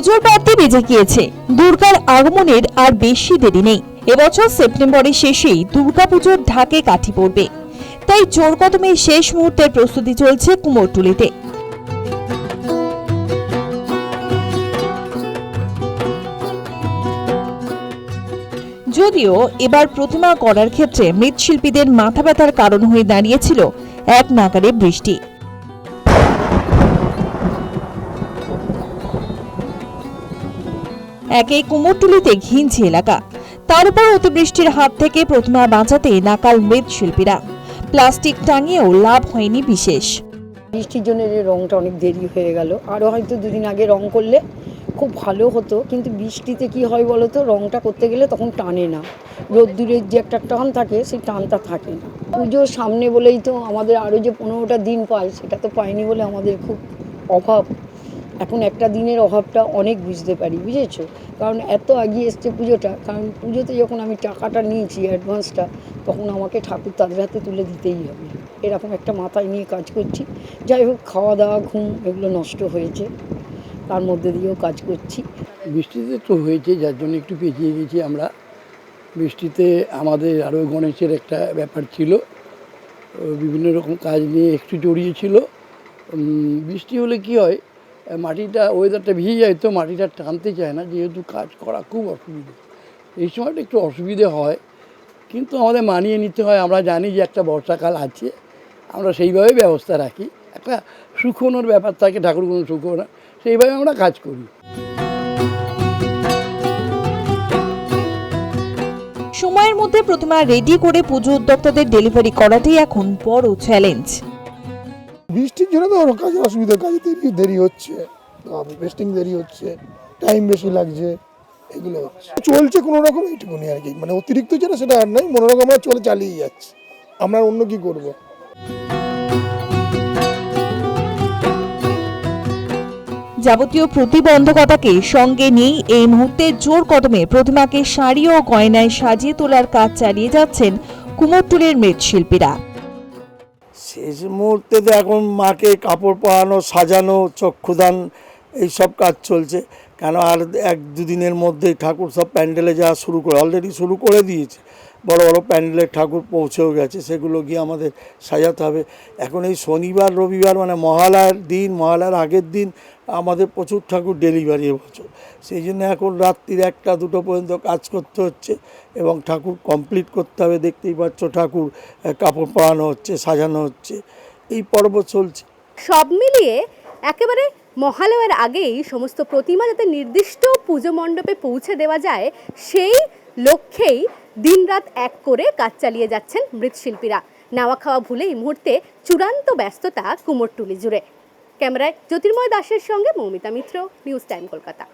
পুজোর বাড়তি বেজে গিয়েছে। দুর্গার আগমনের আর বেশি দেরি নেই। এবছর সেপ্টেম্বরের শেষেই দুর্গাপুজোর ঢাকে কাঠি পড়বে। তাই জোর কদমে শেষ মুহূর্তের প্রস্তুতি চলছে কুমোরটুলিতে। যদিও এবার প্রতিমা করার ক্ষেত্রে মৃৎশিল্পীদের মাথা ব্যথার কারণ হয়ে দাঁড়িয়েছিল এক নাগারে বৃষ্টি। একে কুমোরটুলিতে ঘিঞ্জি এলাকা। তার উপর অতিবৃষ্টির হাত থেকে প্রতিমা বাঁচাতে নাকাল মৃৎশিল্পীরা। প্লাস্টিক টাঙিয়েও লাভ হয়নি বিশেষ। বৃষ্টির জন্য যে রংটা অনেক দেরি হয়ে গেল। আরও হয়তো দুদিন আগে রং করলে খুব ভালো হতো, কিন্তু বৃষ্টিতে কি হয় বলো তো, রংটা করতে গেলে তখন টানে না। রোদ্দুরের যে একটা টান থাকে, সেই টানটা থাকে না। পুজোর সামনে বলেই তো আমাদের আরও যে পনেরোটা দিন পাই সেটা তো পাইনি বলে আমাদের খুব অভাব। এখন একটা দিনের অভাবটা অনেক বুঝতে পারি, বুঝেছ? কারণ এত এগিয়ে এসছে পুজোটা, কারণ পুজোতে যখন আমি টাকাটা নিয়েছি অ্যাডভান্সটা তখন আমাকে ঠাকুর তাদের হাতে তুলে দিতেই হবে। এরকম একটা মাথায় নিয়ে কাজ করছি। যাই হোক, খাওয়া দাওয়া, ঘুম, এগুলো নষ্ট হয়েছে। তার মধ্যে দিয়েও কাজ করছি। বৃষ্টিতে তো হয়েছে, যার জন্য একটু পেঁচিয়ে গেছি আমরা। বৃষ্টিতে আমাদের আরও গণেশের একটা ব্যাপার ছিল। বিভিন্ন রকম কাজ নিয়ে একটু জড়িয়েছিল বৃষ্টি হলে কি হয় মাটিটা ওয়েদারটা ভিজে যায় তো মাটিটা টানতে চায় না, যেহেতু কাজ করা খুব অসুবিধে। এই সময়টা একটু অসুবিধে হয়, কিন্তু আমাদের মানিয়ে নিতে হয়। আমরা জানি যে একটা বর্ষাকাল আছে, আমরা সেইভাবে ব্যবস্থা রাখি। একটা শুকোনোর ব্যাপার থাকে ঠাকুরগুলো শুকোনো সেইভাবে আমরা কাজ করি। সময়ের মধ্যে প্রতিমা রেডি করে পুজো উদ্যোক্তাদের ডেলিভারি করাটাই এখন বড় চ্যালেঞ্জ বৃষ্টির জন্য তো ওর কাজে অসুবিধা কাজে দেরি দেরি হচ্ছে। বেস্টিং দেরি হচ্ছে টাইম বেশি লাগছে, এগুলো চলছে কোনো রকম এইটুকুনি আর কি। মানে অতিরিক্ত যেটা সেটা আর নাই মনোরকম আমরা চলে চালিয়ে যাচ্ছে। আমরা অন্য কি করব? যাবতীয় প্রতিবন্ধকতাকে সঙ্গে নিয়েই এই মুহূর্তে জোর কদমে প্রতিমাকে শাড়ি ও গয়নায় সাজিয়ে তোলার কাজ চালিয়ে যাচ্ছেন কুমোরটুলির মৃৎশিল্পীরা। শেষ মুহূর্তে তো এখন মাকে কাপড় পরানো সাজানো চক্ষুদান এইসব কাজ চলছে। কেন আর এক দুদিনের মধ্যেই ঠাকুর সব প্যান্ডেলে যাওয়া শুরু করে অলরেডি শুরু করে দিয়েছে। বড় বড় প্যান্ডেলের ঠাকুর পৌঁছেও গেছে, সেগুলো গিয়ে আমাদের সাজাতে হবে। এখন এই শনিবার, রবিবার মানে মহালয়ার দিন, মহালয়ার আগের দিন আমাদের প্রচুর ঠাকুর ডেলিভারি এবছর সেই জন্য এখন রাত্রির একটা, দুটো পর্যন্ত কাজ করতে হচ্ছে এবং ঠাকুর কমপ্লিট করতে হবে। দেখতেই পাচ্ছ ঠাকুর কাপড় পরানো হচ্ছে, সাজানো হচ্ছে। এই পর্ব চলছে। সব মিলিয়ে একেবারে মহালয়ার আগেই সমস্ত প্রতিমা যাতে নির্দিষ্ট পুজো মণ্ডপে পৌঁছে দেওয়া যায়, সেই লক্ষ্যেই দিনরাত এক করে কাজ চালিয়ে যাচ্ছেন মৃৎশিল্পীরা। নাওয়া খাওয়া ভুলে এই মুহূর্তে চূড়ান্ত ব্যস্ততা কুমোরটুলি জুড়ে। ক্যামেরায় জ্যোতির্ময় দাসের সঙ্গে মৌমিতা মিত্র, নিউজ টাইম কলকাতা।